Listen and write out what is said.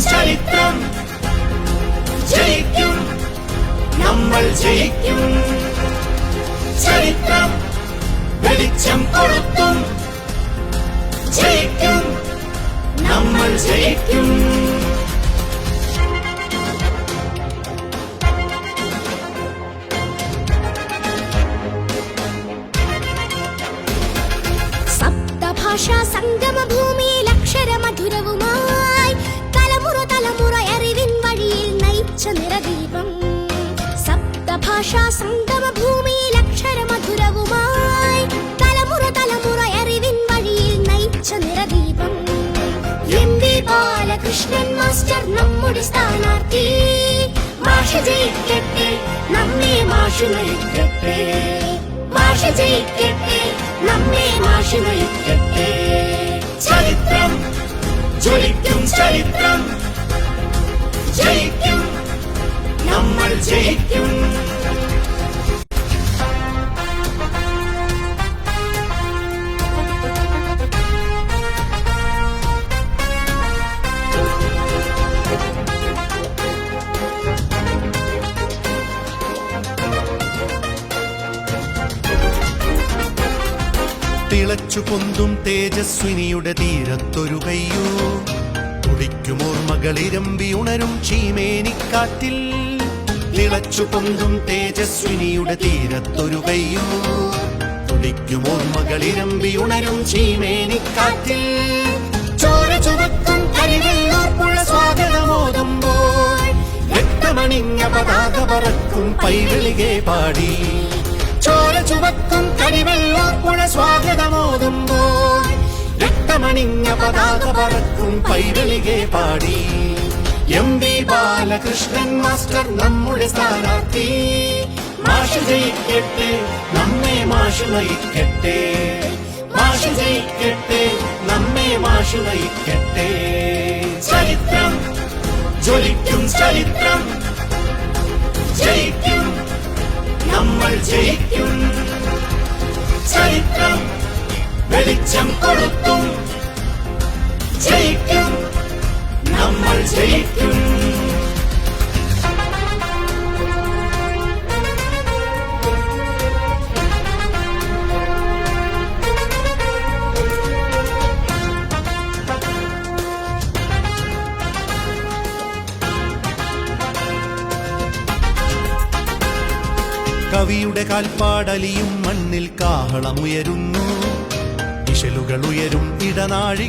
ചരിത്രം. ജയിക്കും നമ്മൾ ജയിക്കും. ചരിത്രം വെളിച്ചം കൊടുത്തും ജയിക്കും. നമ്മൾ ജയിക്കും. സപ്തഭാഷാ സംഗമഭൂമിയിൽ അക്ഷരമധുരവും സപ്തഭാഷാ സംഗമ ഭൂമിയിൽ അക്ഷരമധുരവുമായി തലമുറ തലമുറ അറിവിൻ വഴിയിൽ നയിച്ച നിറദീപം. എം വി ബാലകൃഷ്ണൻ മാസ്റ്റർ നമ്മുടെ സ്ഥാനാർത്ഥി. ഭാഷ ജയിക്കട്ടെ നമ്മെ മാഷു നയിക്കട്ടെ. ഭാഷ ജയിക്കട്ടെ നമ്മെ മാഷു നയിക്കട്ടെ. ചരിത്രം ജ്വലിക്കും ചരിത്രം. തിളച്ചു പൊന്തും തേജസ്വിനിയുടെ തീരത്തൊരു കയ്യൂ. തുടിക്കുമോർമകളിരമ്പി ഉണരും ചീമേനിക്കാറ്റിൽ തിളച്ചു പൊന്തും തേജസ്വിനിയുടെ തീരത്തൊരു കയ്യൂ. തുടിക്കുമോർമകളിരമ്പി ഉണരും ചീമേനിക്കാറ്റിൽ ചോര ചുവക്കും കരിവെള്ളൂർ പുഴ സ്വാഗതമോതുമ്പോൾ രക്തമണിഞ്ഞ പതാക പറക്കും പൈവിളികെ പാടി. ചോര ചുവക്കും രക്തമണിഞ്ഞ പതാക പറക്കും പൈരളികെ പാടി. എം വി ബാലകൃഷ്ണൻ മാസ്റ്റർ നമ്മുടെ സ്ഥാനാർത്ഥി. മാഷ് ജയിക്കട്ടെ നമ്മെ മാഷ് നയിക്കട്ടെ. മാഷ് ജയിക്കട്ടെ നമ്മെ മാഷ് നയിക്കട്ടെ. ചരിത്രം ജ്വലിക്കും ചരിത്രം. ജയിക്കും നമ്മൾ ജയിക്കും. ചരിത്രം വെളിച്ചം കൊളുത്തും. നമ്മൾ ജയിക്കും. കവിയുടെ കാൽപ്പാടലിയും മണ്ണിൽ കാഹളമുയരുന്നു. ഇശലുകൾ ഉയരും ഇടനാഴികൾ